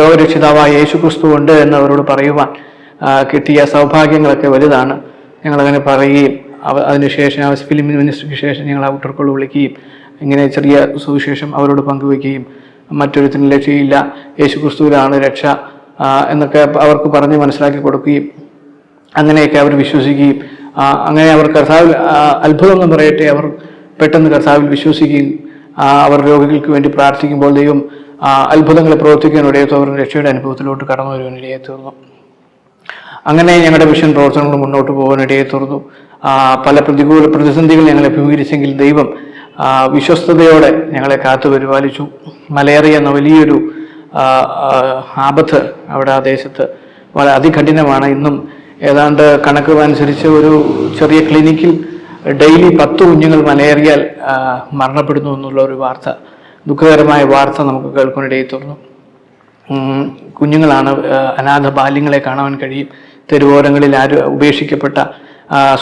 ലോകരക്ഷിതാവായ യേശു ക്രിസ്തു ഉണ്ട് എന്ന് അവരോട് പറയുവാൻ കിട്ടിയ സൗഭാഗ്യങ്ങളൊക്കെ വലുതാണ്. ഞങ്ങളങ്ങനെ പറയുകയും അതിനുശേഷം ആ ഫിലിം മിനിസ്റ്റർക്ക് ശേഷം ഞങ്ങൾ ഔട്ടർക്കോൾ വിളിക്കുകയും ഇങ്ങനെ ചെറിയ സുവിശേഷം അവരോട് പങ്കുവെക്കുകയും മറ്റൊരുത്തിന് രക്ഷയില്ല യേശു ക്രിസ്തുവിലാണ് രക്ഷ എന്നൊക്കെ അവർക്ക് പറഞ്ഞ് മനസ്സിലാക്കി കൊടുക്കുകയും അങ്ങനെയൊക്കെ അവർ വിശ്വസിക്കുകയും അങ്ങനെ അവർ കർത്താവിൽ അത്ഭുതം എന്ന് പറയട്ടെ അവർ പെട്ടെന്ന് കർത്താവിൽ വിശ്വസിക്കുകയും അവർ രോഗികൾക്ക് വേണ്ടി പ്രാർത്ഥിക്കുമ്പോൾ ദൈവം അത്ഭുതങ്ങളെ പ്രവർത്തിക്കാൻ ഇടയത്തു അവർ രക്ഷയുടെ അനുഭവത്തിലോട്ട് കടന്നു വരുവാൻ ഇടയായി തീർന്നു. അങ്ങനെ ഞങ്ങളുടെ മിഷൻ പ്രവർത്തനങ്ങൾ മുന്നോട്ട് പോകാൻ തീർന്നു. പല പ്രതികൂല പ്രതിസന്ധികൾ ഞങ്ങൾ അഭിമുഖീകരിച്ചെങ്കിൽ ദൈവം വിശ്വസ്തയോടെ ഞങ്ങളെ കാത്തു പരിപാലിച്ചു. മലേറിയ എന്ന വലിയൊരു ആപത്ത് അവിടെ ആ ദേശത്ത് വളരെ അതികഠിനമാണ്. ഇന്നും ഏതാണ്ട് കണക്ക് അനുസരിച്ച് ഒരു ചെറിയ ക്ലിനിക്കിൽ ഡെയിലി പത്ത് കുഞ്ഞുങ്ങൾ മലേറിയൽ മരണപ്പെടുന്നു എന്നുള്ള ഒരു വാർത്ത ദുഃഖകരമായ വാർത്ത നമുക്ക് കേൾക്കാനിടയിൽ തുറന്നു കുഞ്ഞുങ്ങളാണ് അനാഥ ബാല്യങ്ങളെ കാണാൻ കഴിയും. തെരുവോരങ്ങളിൽ ആര് ഉപേക്ഷിക്കപ്പെട്ട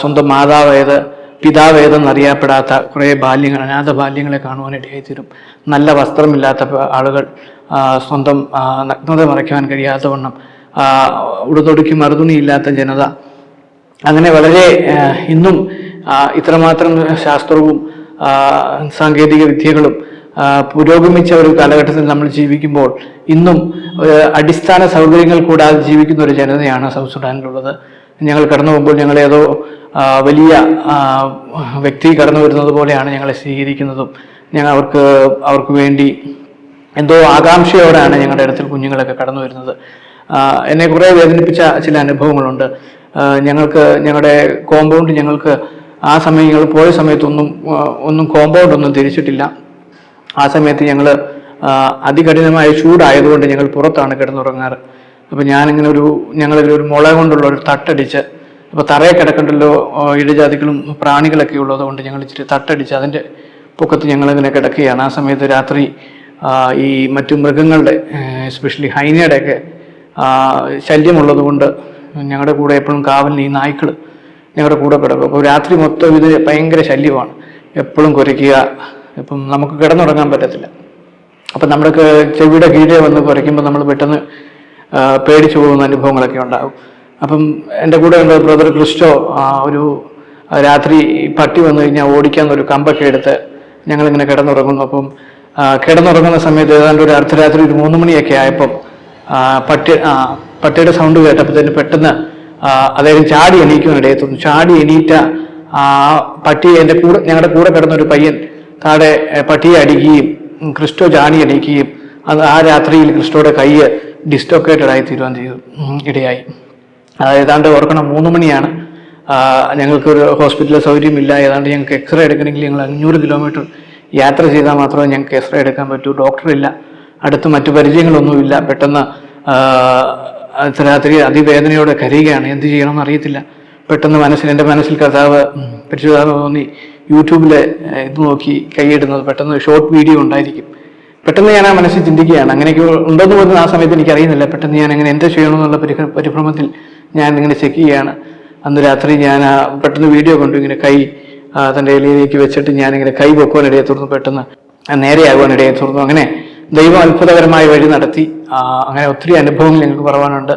സ്വന്തം മാതാവേത് പിതാവേതെന്നറിയപ്പെടാത്ത കുറേ ബാല്യങ്ങൾ അനാഥ ബാല്യങ്ങളെ കാണുവാനിടയായി തീരും നല്ല വസ്ത്രമില്ലാത്ത ആളുകൾ സ്വന്തം നഗ്നത മറയ്ക്കുവാൻ കഴിയാത്തവണ്ണം വണ്ണം ഉടുതൊടുക്കി മറുതുണിയില്ലാത്ത ജനത. അങ്ങനെ വളരെ ഇന്നും ഇത്രമാത്രം ശാസ്ത്രവും സാങ്കേതിക വിദ്യകളും പുരോഗമിച്ച ഒരു കാലഘട്ടത്തിൽ നമ്മൾ ജീവിക്കുമ്പോൾ ഇന്നും അടിസ്ഥാന സൗകര്യങ്ങൾ കൂടാതെ ജീവിക്കുന്ന ഒരു ജനതയാണ് സൗത്ത് സുഡാനിലുള്ളത്. ഞങ്ങൾ കടന്നു പോകുമ്പോൾ ഞങ്ങളേതോ വലിയ വ്യക്തി കടന്നു വരുന്നത് പോലെയാണ് ഞങ്ങളെ സ്വീകരിക്കുന്നതും. ഞങ്ങൾ അവർക്ക് അവർക്ക് വേണ്ടി എന്തോ ആകാംക്ഷയോടെയാണ് ഞങ്ങളുടെ ഇടത്തിൽ കുഞ്ഞുങ്ങളൊക്കെ കടന്നു വരുന്നത്. എന്നെ കുറേ വേദനിപ്പിച്ച ചില അനുഭവങ്ങളുണ്ട്. ഞങ്ങൾക്ക് ഞങ്ങളുടെ കോമ്പൗണ്ട് ഞങ്ങൾക്ക് ആ സമയം ഞങ്ങൾ പോയ സമയത്തൊന്നും ഒന്നും കോമ്പൗണ്ട് ഒന്നും തിരിച്ചിട്ടില്ല. ആ സമയത്ത് ഞങ്ങൾ അതികഠിനമായ ചൂടായതുകൊണ്ട് ഞങ്ങൾ പുറത്താണ് കിടന്നുറങ്ങാറ്. അപ്പോൾ ഞാനിങ്ങനെ ഒരു ഞങ്ങളിങ്ങനെ ഒരു മുള കൊണ്ടുള്ള ഒരു തട്ടടിച്ച് അപ്പോൾ തറയെ കിടക്കണ്ടല്ലോ ഇഴജാതികളും പ്രാണികളൊക്കെ ഉള്ളത് കൊണ്ട് ഞങ്ങൾ ഇച്ചിരി തട്ടടിച്ച് അതിന്റെ പൊക്കത്ത് ഞങ്ങളിങ്ങനെ കിടക്കുകയാണ്. ആ സമയത്ത് രാത്രി ഈ മറ്റു മൃഗങ്ങളുടെ എസ്പെഷ്യലി ഹൈനയുടെയൊക്കെ ശല്യമുള്ളത് കൊണ്ട് ഞങ്ങളുടെ കൂടെ എപ്പോഴും കാവലിന് ഈ നായ്ക്കൾ ഞങ്ങളുടെ കൂടെ കിടക്കും. അപ്പോൾ രാത്രി മൊത്തം ഇത് ഭയങ്കര ശല്യമാണ്. എപ്പോഴും കുരയ്ക്കുക ഇപ്പം നമുക്ക് കിടന്നുറങ്ങാൻ പറ്റത്തില്ല. അപ്പം നമ്മുടെ ചെവിയുടെ കീഴെ വന്ന് കുരയ്ക്കുമ്പോൾ നമ്മൾ പെട്ടെന്ന് പേടിച്ചു പോകുന്ന അനുഭവങ്ങളൊക്കെ ഉണ്ടാകും. അപ്പം എന്റെ കൂടെ ഉണ്ട് ബ്രദർ ക്രിസ്റ്റോ ഒരു രാത്രി പട്ടി വന്നു കഴിഞ്ഞാൽ ഓടിക്കാന്നൊരു കമ്പൊക്കെ എടുത്ത് ഞങ്ങളിങ്ങനെ കിടന്നുറങ്ങുന്നു. അപ്പം കിടന്നുറങ്ങുന്ന സമയത്ത് ഏതാണ്ട് ഒരു അർദ്ധരാത്രി ഒരു മൂന്ന് മണിയൊക്കെ ആയപ്പം പട്ടി പട്ടിയുടെ സൗണ്ട് കേട്ടപ്പോഴത്തേന് പെട്ടെന്ന് അദ്ദേഹം ചാടി എണീക്കുന്ന ഇടയത്തുന്നു ചാടി എണീറ്റ ആ പട്ടി എന്റെ കൂടെ ഞങ്ങളുടെ കൂടെ കിടന്ന ഒരു പയ്യൻ താഴെ പട്ടിയെ അടിക്കുകയും ക്രിസ്റ്റോ ചാടി അടിക്കുകയും അത് ആ രാത്രിയിൽ ക്രിസ്റ്റോയുടെ കൈ ഡിസ്റ്റോക്കേറ്റഡ് ആയി തീരുവാൻ ചെയ്തു. ഇടയായി. അതായത് ഏതാണ്ട് ഓർക്കണം മൂന്ന് മണിയാണ്. ഞങ്ങൾക്കൊരു ഹോസ്പിറ്റലിൽ സൗകര്യമില്ല. ഏതാണ്ട് ഞങ്ങൾക്ക് എക്സ്റേ എടുക്കണമെങ്കിൽ ഞങ്ങൾ അഞ്ഞൂറ് കിലോമീറ്റർ യാത്ര ചെയ്താൽ മാത്രമേ ഞങ്ങൾക്ക് എക്സ്റേ എടുക്കാൻ പറ്റൂ. ഡോക്ടറില്ല. അടുത്ത് മറ്റു പരിചയങ്ങളൊന്നുമില്ല. പെട്ടെന്ന് രാത്രി അതിവേദനയോടെ കരയുകയാണ്. എന്ത് ചെയ്യണമെന്ന് അറിയത്തില്ല. പെട്ടെന്ന് മനസ്സിൽ എന്റെ മനസ്സിൽ കഥാവ് പരിശുദ്ധാവ് തോന്നി യൂട്യൂബിലെ ഇത് നോക്കി കൈയിടുന്നത്. പെട്ടെന്ന് ഷോർട്ട് വീഡിയോ ഉണ്ടായിരിക്കും. പെട്ടെന്ന് ഞാൻ ആ മനസ്സിൽ ചിന്തിക്കുകയാണ്. അങ്ങനെയൊക്കെ ഉണ്ടെന്ന് പോലും ആ സമയത്ത് എനിക്ക് അറിയുന്നില്ല പെട്ടെന്ന് ഞാൻ അങ്ങനെ എന്താ ചെയ്യണമെന്നുള്ള പരിഹ പരിഭ്രമത്തിൽ ഞാൻ ഇങ്ങനെ ചെക്ക് ചെയ്യുകയാണ്. അന്ന് രാത്രി ഞാൻ ആ പെട്ടെന്ന് വീഡിയോ കണ്ടു. ഇങ്ങനെ കൈ തന്റെ എലിയിലേക്ക് വെച്ചിട്ട് ഞാനിങ്ങനെ കൈ വെക്കുവാനിടയെ തുറന്നു പെട്ടെന്ന് നേരെയാകുവാനിടയെ തുടർന്നു അങ്ങനെ ദൈവം അത്ഭുതകരമായ വഴി നടത്തി. അങ്ങനെ ഒത്തിരി അനുഭവങ്ങൾ ഞങ്ങൾക്ക് പറയാനുണ്ട്.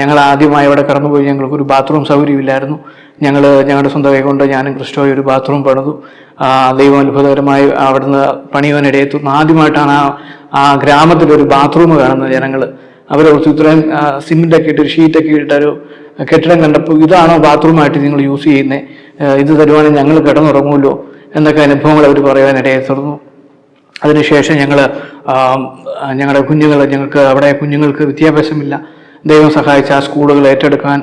ഞങ്ങൾ ആദ്യമായി അവിടെ കടന്നുപോയി. ഞങ്ങൾക്ക് ഒരു ബാത്റൂം സൗകര്യമില്ലായിരുന്നു. ഞങ്ങൾ ഞങ്ങളുടെ സ്വന്തം കൈ കൊണ്ട് ഞാനും ക്രിസ്റ്റോയും ഒരു ബാത്റൂം പണിതു. ദൈവം അത്ഭുതകരമായി അവിടുന്ന് പണിയുവാനിടയെ ആദ്യമായിട്ടാണ് ആ ആ ഗ്രാമത്തിലൊരു ബാത്റൂം കാണുന്നത് ജനങ്ങൾ അവർ ഇത്രയും സിമെന്റ് ഒക്കെ ഇട്ട് ഒരു ഷീറ്റൊക്കെ ഇട്ടൊരു കെട്ടിടം കണ്ടപ്പോൾ ഇതാണോ ബാത്റൂമായിട്ട് നിങ്ങൾ യൂസ് ചെയ്യുന്നത് ഇത് തരുവാണെങ്കിൽ ഞങ്ങൾ കിടന്നുറങ്ങുമല്ലോ എന്നൊക്കെ അനുഭവങ്ങൾ അവർ പറയാനിടയെ തുടർന്നു അതിനുശേഷം ഞങ്ങൾ ഞങ്ങളുടെ കുഞ്ഞുങ്ങൾ ഞങ്ങൾക്ക് അവിടെ കുഞ്ഞുങ്ങൾക്ക് വിദ്യാഭ്യാസമില്ല. ദൈവം സഹായിച്ച ആ സ്കൂളുകൾ ഏറ്റെടുക്കാൻ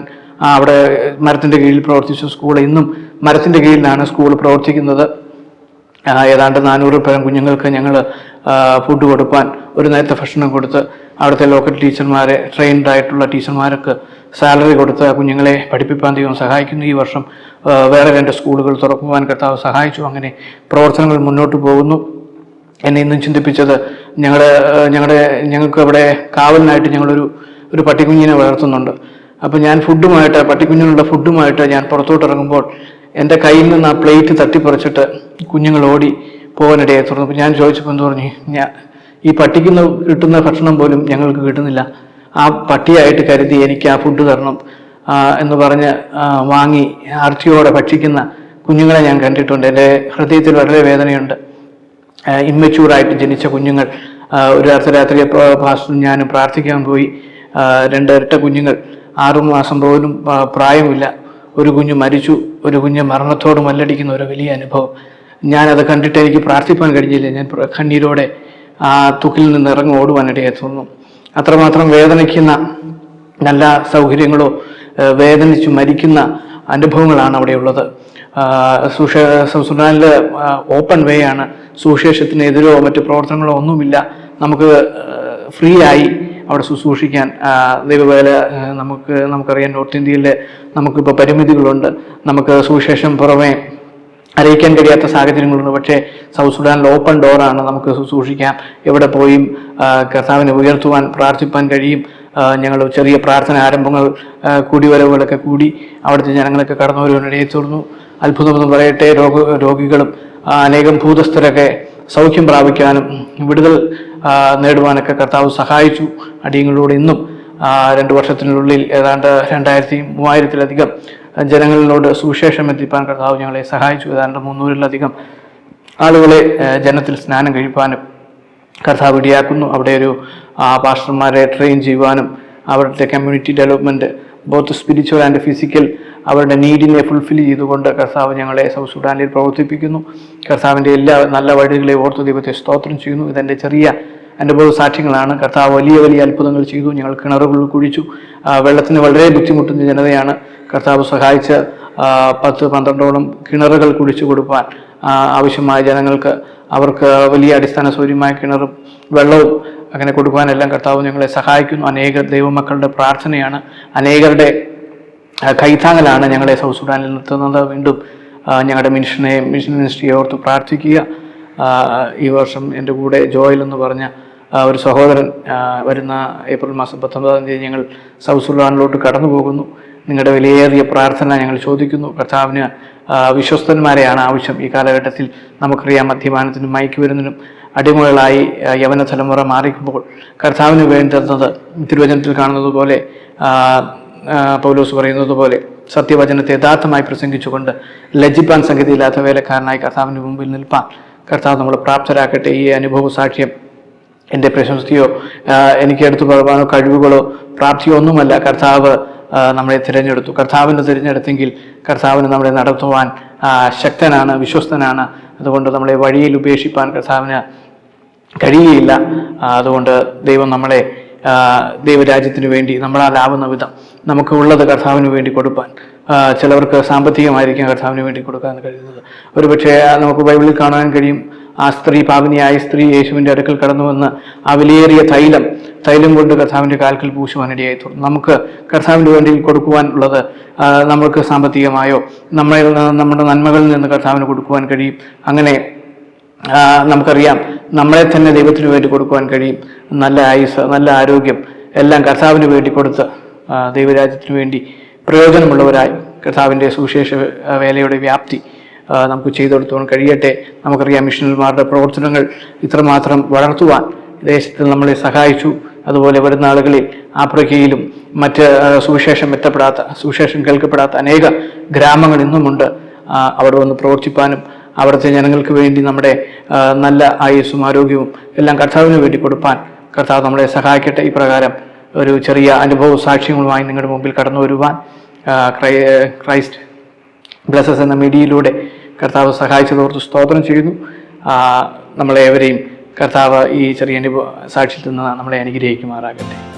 അവിടെ മരത്തിന്റെ കീഴിൽ പ്രവർത്തിച്ച സ്കൂൾ ഇന്നും മരത്തിന്റെ കീഴിലാണ് സ്കൂൾ പ്രവർത്തിക്കുന്നത്. ഏതാണ്ട് നാനൂറ് പേരും കുഞ്ഞുങ്ങൾക്ക് ഞങ്ങൾ ഫുഡ് കൊടുക്കാൻ ഒരു നേരത്തെ ഭക്ഷണം കൊടുത്ത് അവിടുത്തെ ലോക്കൽ ടീച്ചർമാരെ ട്രെയിൻഡ് ആയിട്ടുള്ള ടീച്ചർമാർക്ക് സാലറി കൊടുത്ത് കുഞ്ഞുങ്ങളെ പഠിപ്പിക്കാൻ ദൈവം സഹായിക്കുന്നു. ഈ വർഷം വേറെ രണ്ട് സ്കൂളുകൾ തുറക്കുവാൻ കർത്താവ് സഹായിച്ചു. അങ്ങനെ പ്രവർത്തനങ്ങൾ മുന്നോട്ട് പോകുന്നു. എന്നെ ഇന്നും ചിന്തിപ്പിച്ചത് ഞങ്ങളുടെ ഞങ്ങളുടെ ഞങ്ങൾക്ക് അവിടെ കാവലിനായിട്ട് ഞങ്ങളൊരു ഒരു പട്ടിക്കുഞ്ഞിനെ വളർത്തുന്നുണ്ട്. അപ്പം ഞാൻ ഫുഡുമായിട്ട് പട്ടിക്കുഞ്ഞിനുള്ള ഫുഡുമായിട്ട് ഞാൻ പുറത്തോട്ട് ഇറങ്ങുമ്പോൾ എന്റെ കയ്യിൽ നിന്ന് ആ പ്ലേറ്റ് തട്ടിപ്പറിച്ചിട്ട് കുഞ്ഞുങ്ങൾ ഓടി പോകാനിടയായി തുറന്നു അപ്പോൾ ഞാൻ ചോദിച്ചപ്പോൾ എന്ത് പറഞ്ഞു? ഞാൻ ഈ പട്ടിക്ക് നിന്ന് കിട്ടുന്ന ഭക്ഷണം പോലും ഞങ്ങൾക്ക് കിട്ടുന്നില്ല. ആ പട്ടിയായിട്ട് കരുതി എനിക്ക് ആ ഫുഡ് തരണം എന്ന് പറഞ്ഞ് വാങ്ങി ആർത്തിയോടെ ഭക്ഷിക്കുന്ന കുഞ്ഞുങ്ങളെ ഞാൻ കണ്ടിട്ടുണ്ട്. എന്റെ ഹൃദയത്തിൽ വളരെ വേദനയുണ്ട്. ഇമ്മച്യൂറായിട്ട് ജനിച്ച കുഞ്ഞുങ്ങൾ ഒരു അർദ്ധരാത്രി പാസ്റ്ററും ഞാനും പ്രാർത്ഥിക്കാൻ പോയി. രണ്ട് ഇരട്ട കുഞ്ഞുങ്ങൾ. ആറുമാസം പോലും പ്രായമില്ല ഒരു കുഞ്ഞ് മരിച്ചു ഒരു കുഞ്ഞ് മരണത്തോട് മല്ലടിക്കുന്ന ഒരു വലിയ അനുഭവം. ഞാനത് കണ്ടിട്ട് എനിക്ക് പ്രാർത്ഥിപ്പാൻ കഴിഞ്ഞില്ല. ഞാൻ കണ്ണീരോടെ ആ തുക്കിൽ നിന്ന് ഇറങ്ങി ഓടുവാനിടയെ തോന്നുന്നു. അത്രമാത്രം വേദനിക്കുന്ന നല്ല സൗകര്യങ്ങളോ വേദനിച്ച് മരിക്കുന്ന അനുഭവങ്ങളാണ് അവിടെയുള്ളത് സുഷ സുഡാനിൽ ഓപ്പൺ വേ ആണ്. സുശേഷത്തിനെതിരോ മറ്റു പ്രവർത്തനങ്ങളോ ഒന്നുമില്ല. നമുക്ക് ഫ്രീ ആയി അവിടെ ശുശ്രൂഷിക്കാൻ ദൈവവേല നമുക്ക് നമുക്കറിയാം നോർത്ത് ഇന്ത്യയിൽ നമുക്കിപ്പോൾ പരിമിതികളുണ്ട്. നമുക്ക് സുവിശേഷം പുറമേ അറിയിക്കാൻ കഴിയാത്ത സാഹചര്യങ്ങളുണ്ട്. പക്ഷേ സൗത്ത് സുഡാനിൽ ഓപ്പൺ ഡോറാണ് നമുക്ക് ശുശ്രൂഷിക്കാം. എവിടെ പോയും കർത്താവിനെ ഉയർത്തുവാൻ പ്രാർത്ഥിപ്പാൻ കഴിയും. ഞങ്ങൾ ചെറിയ പ്രാർത്ഥന ആരംഭങ്ങൾ കൂടി കൂടിവരവുകളൊക്കെ കൂടി അവിടുത്തെ ജനങ്ങളൊക്കെ കടന്നു വരുവാനിടയെ തീർന്നു. അത്ഭുതമെന്ന് പറയട്ടെ രോഗ രോഗികളും അനേകം ഭൂതസ്ഥരൊക്കെ സൗഖ്യം പ്രാപിക്കാനും വിടുതൽ നേടുവാനൊക്കെ കർത്താവ് സഹായിച്ചു. അടിയങ്ങളിലൂടെ ഇന്നും രണ്ട് വർഷത്തിനുള്ളിൽ ഏതാണ്ട് രണ്ടായിരത്തി മൂവായിരത്തിലധികം ജനങ്ങളിലോട് സുവിശേഷം എത്തിപ്പാൻ കർത്താവ് ഞങ്ങളെ സഹായിച്ചു. ഏതാണ്ട് മുന്നൂറിലധികം ആളുകളെ ജനത്തിൽ സ്നാനം കഴിപ്പാനും കർത്താവ് ഇടയാക്കുന്നു. അവിടെ ഒരു പാസ്റ്റർമാരെ ട്രെയിൻ ചെയ്യുവാനും അവരുടെ community development both spiritual and physical അവരുടെ നീഡിനെ ഫുൾഫിൽ ചെയ്തുകൊണ്ട് കർത്താവ് ഞങ്ങളെ സൗത്ത് സുഡാനിൽ പ്രവർത്തിപ്പിക്കുന്നു. കർത്താവിന്റെ എല്ലാ നല്ല വഴികളെ ഓർത്ത് ദൈവത്തെ സ്തോത്രം ചെയ്യുന്നു. ഇതെന്റെ ചെറിയ അനുഭവ സാക്ഷ്യങ്ങളാണ് കർത്താവ് വലിയ വലിയ അത്ഭുതങ്ങൾ ചെയ്തു. ഞങ്ങൾ കിണറുകൾ കുഴിച്ചു. വെള്ളത്തിന് വളരെ ബുദ്ധിമുട്ടുന്ന ജനതയാണ്. കർത്താവ് സഹായിച്ച് പത്ത് പന്ത്രണ്ടോളം കിണറുകൾ കുഴിച്ചു കൊടുക്കാൻ ആവശ്യമായ ജനങ്ങൾക്ക് അവർക്ക് വലിയ അടിസ്ഥാന സൗകര്യമായ കിണറും വെള്ളവും അങ്ങനെ കൊടുക്കുവാനെല്ലാം കർത്താവ് ഞങ്ങളെ സഹായിക്കുന്നു. അനേക ദൈവമക്കളുടെ പ്രാർത്ഥനയാണ്. അനേകരുടെ കൈത്താങ്ങലാണ് ഞങ്ങളെ സൗത്ത് സുഡാനിൽ നിർത്തുന്നത്. വീണ്ടും ഞങ്ങളുടെ മിഷനെ മിഷൻ മിനിസ്ട്രിയെ ഓർത്ത് പ്രാർത്ഥിക്കുക. ഈ വർഷം എന്റെ കൂടെ ജോയൽ എന്ന് പറഞ്ഞ ഒരു സഹോദരൻ വരുന്ന ഏപ്രിൽ മാസം പത്തൊമ്പതാം തീയതി ഞങ്ങൾ സൗത്ത് സുഡാനിലോട്ട് കടന്നു പോകുന്നു. നിങ്ങളുടെ വിലയേറിയ പ്രാർത്ഥന ഞങ്ങൾ ചോദിക്കുന്നു. കർത്താവിന് വിശ്വസ്തന്മാരെയാണ് ആവശ്യം. ഈ കാലഘട്ടത്തിൽ നമുക്കറിയാം മദ്യപാനത്തിനും മയക്കുമരുന്നിനും അടിമകളായി യവന തലമുറ മാറിക്കുമ്പോൾ കർത്താവിന് വേണ്ടുന്നത് തിരുവചനത്തിൽ കാണുന്നത് പോലെ പൗലോസ് പറയുന്നത് പോലെ സത്യവചനത്തെ യഥാർത്ഥമായി പ്രസംഗിച്ചുകൊണ്ട് ലജ്ജിപ്പാൻ സംഗതിയില്ലാത്ത വേലക്കാരനായി കർത്താവിന്റെ മുമ്പിൽ നിൽപ്പാൻ. കർത്താവ് നമ്മൾ പ്രാപ്തരാക്കട്ടെ. ഈ അനുഭവ സാക്ഷ്യം എന്റെ പ്രശസ്തിയോ എനിക്ക് എടുത്തു പറയാനോ കഴിവുകളോ പ്രാപ്തിയോ ഒന്നുമല്ല. കർത്താവ് നമ്മളെ തിരഞ്ഞെടുത്തു. കർത്താവിനെ തിരഞ്ഞെടുത്തെങ്കിൽ കർത്താവിന് നമ്മളെ നടത്തുവാൻ ശക്തനാണ് വിശ്വസ്തനാണ്. അതുകൊണ്ട് നമ്മളെ വഴിയിൽ ഉപേക്ഷിപ്പാൻ കർത്താവിന് കഴിയുകയില്ല. അതുകൊണ്ട് ദൈവം നമ്മളെ ദൈവരാജ്യത്തിന് വേണ്ടി നമ്മളാലാവുന്ന വിധം നമുക്ക് ഉള്ളത് കർത്താവിന് വേണ്ടി കൊടുപ്പാൻ ചിലവർക്ക് സാമ്പത്തികമായിരിക്കും കർത്താവിന് വേണ്ടി കൊടുക്കാൻ കഴിയുന്നത്. ഒരുപക്ഷെ നമുക്ക് ബൈബിളിൽ കാണാൻ കഴിയും ആ സ്ത്രീ പാപനിയായ സ്ത്രീ യേശുവിന്റെ അടുക്കൽ കടന്നു വന്ന് ആ വിലയേറിയ തൈലം തൈലം കൊണ്ട് കർത്താവിന്റെ കാൽക്കൽ പൂശുവാനിടയായി തുടങ്ങും നമുക്ക് കർത്താവിന് വേണ്ടി കൊടുക്കുവാൻ ഉള്ളത് നമ്മൾക്ക് സാമ്പത്തികമായോ നമ്മളിൽ നിന്ന് നമ്മുടെ നന്മകളിൽ നിന്ന് കർത്താവിന് കൊടുക്കുവാൻ കഴിയും. അങ്ങനെ നമുക്കറിയാം നമ്മളെ തന്നെ ദൈവത്തിന് വേണ്ടി കൊടുക്കുവാൻ കഴിയും. നല്ല ആയുസ് നല്ല ആരോഗ്യം എല്ലാം കർത്താവിന് വേണ്ടി കൊടുത്ത് ദൈവരാജ്യത്തിന് വേണ്ടി പ്രയോജനമുള്ളവരായി കർത്താവിന്റെ സുവിശേഷ വേലയുടെ വ്യാപ്തി നമുക്ക് ചെയ്തു കൊടുത്തുവാൻ കഴിയട്ടെ. നമുക്കറിയാം മിഷണറിമാരുടെ പ്രവർത്തനങ്ങൾ ഇത്രമാത്രം വളർത്തുവാൻ ദേശത്തിൽ നമ്മളെ സഹായിച്ചു. അതുപോലെ വരുന്ന ആളുകളിൽ ആഫ്രിക്കയിലും മറ്റ് സുവിശേഷം എത്തപ്പെടാത്ത സുവിശേഷം കേൾക്കപ്പെടാത്ത അനേക ഗ്രാമങ്ങൾ ഇന്നുമുണ്ട്. അവിടെ വന്ന് പ്രവർത്തിപ്പാനും അവിടുത്തെ ജനങ്ങൾക്ക് വേണ്ടി നമ്മുടെ നല്ല ആയുസ്സും ആരോഗ്യവും എല്ലാം കർത്താവിന് വേണ്ടി കൊടുപ്പാൻ കർത്താവ് നമ്മളെ സഹായിക്കട്ടെ. ഇപ്രകാരം ഒരു ചെറിയ അനുഭവ സാക്ഷ്യങ്ങളുമായി നിങ്ങളുടെ മുമ്പിൽ കടന്നു വരുവാൻ ക്രൈ- ക്രൈസ്റ്റ് ബ്ലസസ് എന്ന മീഡിയയിലൂടെ കർത്താവ് സഹായിച്ചതോർത്ത് സ്തോത്രം ചെയ്യുന്നു. നമ്മളെ ഏവരെയും കർത്താവ് ഈ ചെറിയ അനുഭവ സാക്ഷ്യത്തിൽ നിന്ന് നമ്മളെ അനുഗ്രഹിക്കുമാറാകട്ടെ.